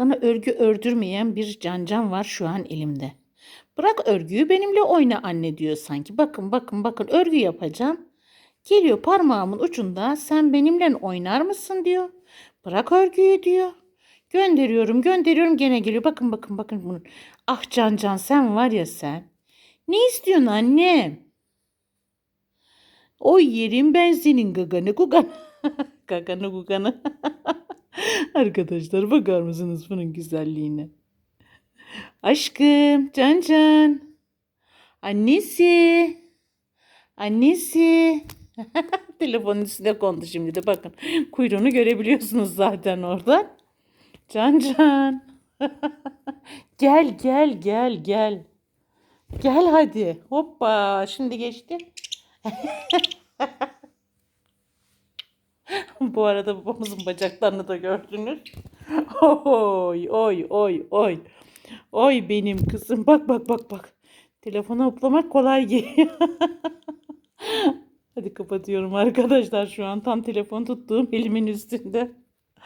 Bana örgü ördürmeyen bir cancan var şu an elimde. Bırak örgüyü benimle oyna anne diyor sanki. Bakın bakın bakın örgü yapacağım. Geliyor parmağımın ucunda sen benimle oynar mısın diyor. Bırak örgüyü diyor. Gönderiyorum gönderiyorum gene geliyor. Bakın bakın bakın bunun. Ah Can Can sen var ya sen. Ne istiyorsun annem? Oy yerim ben senin gaganı guganı. gaganı guganı. Arkadaşlar bakar mısınız bunun güzelliğine? Aşkım Can Can. Annesi. Annesi. Telefonun üstüne kondu şimdi de bakın. Kuyruğunu görebiliyorsunuz zaten oradan. Can Can. gel gel gel gel. Gel hadi. Hoppa. Şimdi geçti. Bu arada babamızın bacaklarını da gördünüz. Oy oy oy oy. Oy benim kızım. Bak bak bak bak. Telefona hoplamak kolay geliyor. Hadi kapatıyorum arkadaşlar şu an tam telefon tuttuğum elimin üstünde.